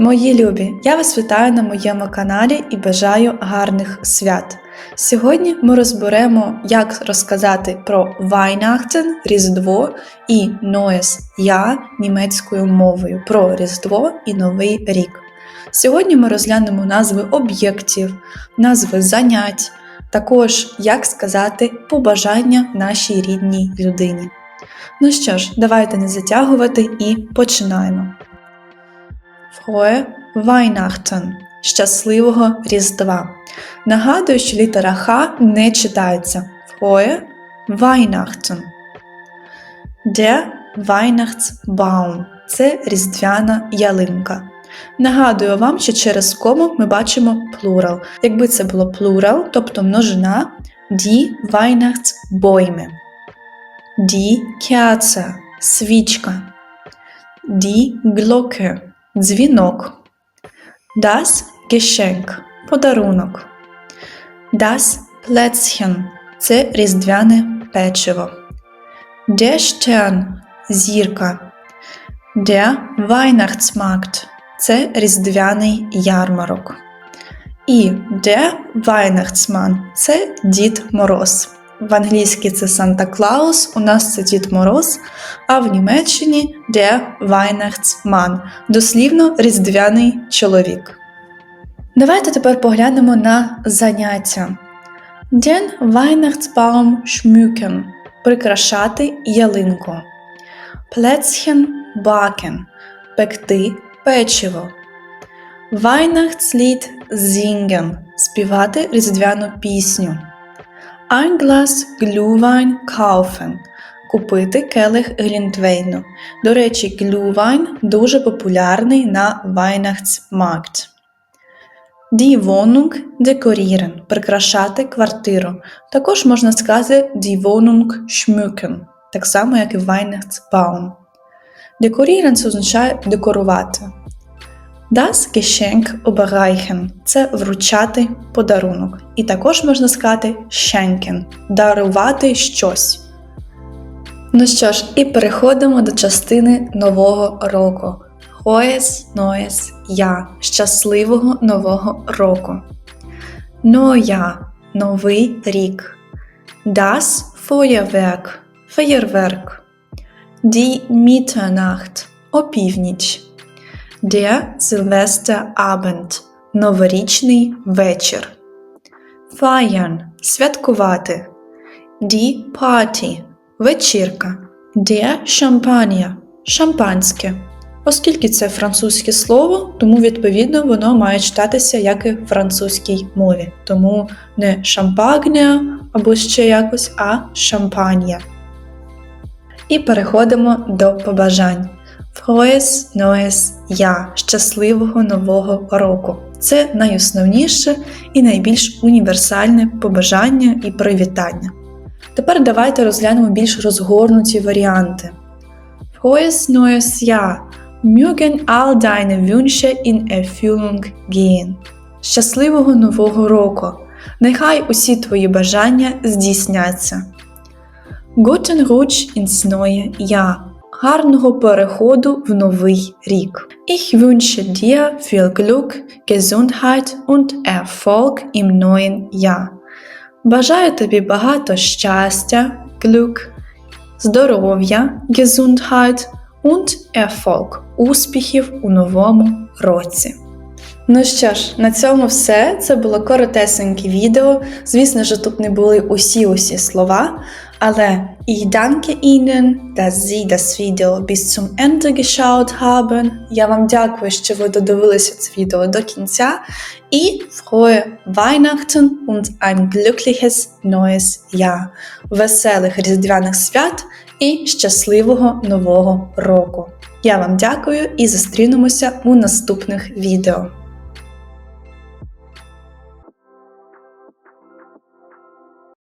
Мої любі, я вас вітаю на моєму каналі і бажаю гарних свят. Сьогодні ми розберемо, як розказати про Weihnachten, Різдво і Neues Jahr німецькою мовою про Різдво і Новий рік. Сьогодні ми розглянемо назви об'єктів, назви занять, також як сказати побажання нашій рідній людині. Ну що ж, давайте не затягувати і починаємо. Frohe Weihnachten – щасливого Різдва. Нагадую, що літера Х не читається. Frohe Weihnachten. Der Weihnachtsbaum – це різдвяна ялинка. Нагадую вам, що через кому ми бачимо плурал. Якби це було плурал, тобто множина die Weihnachtsbäume. Die Kerze – свічка. Die Glocke – дзвінок. Das Geschenk – подарунок. Das Plätzchen – це різдвяне печиво. Der Stern – зірка. Der Weihnachtsmarkt – це різдвяний ярмарок. І Der Weihnachtsmann – це Дід Мороз. В англійській це Санта Клаус, у нас це Дід Мороз, а в Німеччині Der Weihnachtsmann – дослівно різдвяний чоловік. Давайте тепер поглянемо на заняття. Den Weihnachtsbaum schmücken – прикрашати ялинку. Plätzchen backen – пекти печиво. Weihnachtslied singen – співати різдвяну пісню. Ein Glas Glühwein kaufen – купити келих Глінтвейну. До речі, Glühwein дуже популярний на Weihnachtsmarkt. Die Wohnung dekorieren – прикрашати квартиру. Також можна сказати Die Wohnung schmücken, так само як і Weihnachtsbaum. Декорірен це означає декорувати. Das Geschenk überreichen – це вручати подарунок. І також можна сказати schenken – дарувати щось. Ну що ж, і переходимо до частини нового року. Frohes Neues Jahr – щасливого нового року. Neujahr – новий рік. Das Feuerwerk – феєрверк. Die Mitternacht – опівніч. Der Silvesterabend – новорічний вечір. Feiern – святкувати. Die Party – вечірка. Der Champagner – шампанське. Оскільки це французьке слово, тому відповідно воно має читатися як і в французькій мові. Тому не шампагня або ще якось, а шампанія. І переходимо до побажань. Frohes Neues Jahr – щасливого нового року. Це найосновніше і найбільш універсальне побажання і привітання. Тепер давайте розглянемо більш розгорнуті варіанти. Frohes Neues Jahr – Mögen all deine Wünsche in Erfüllung gehen. Щасливого нового року! Нехай усі твої бажання здійсняться. Guten Rutsch ins neue Jahr. Гарного переходу в новий рік. Ich wünsche dir viel Glück, Gesundheit und Erfolg im neuen Jahr. Бажаю тобі багато щастя, Glück, здоров'я, Gesundheit und Erfolg, успіхів у новому році. Ну що ж, на цьому все. Це було коротесеньке відео. Звісно ж, тут не були усі-усі слова, але ich danke Ihnen, dass Sie das Video bis zum Ende geschaut haben. Я вам дякую, що ви додивилися це відео до кінця. І frohe Weihnachten und ein glückliches neues Jahr. Веселих різдвяних свят і щасливого нового року! Я вам дякую і зустрінемося у наступних відео.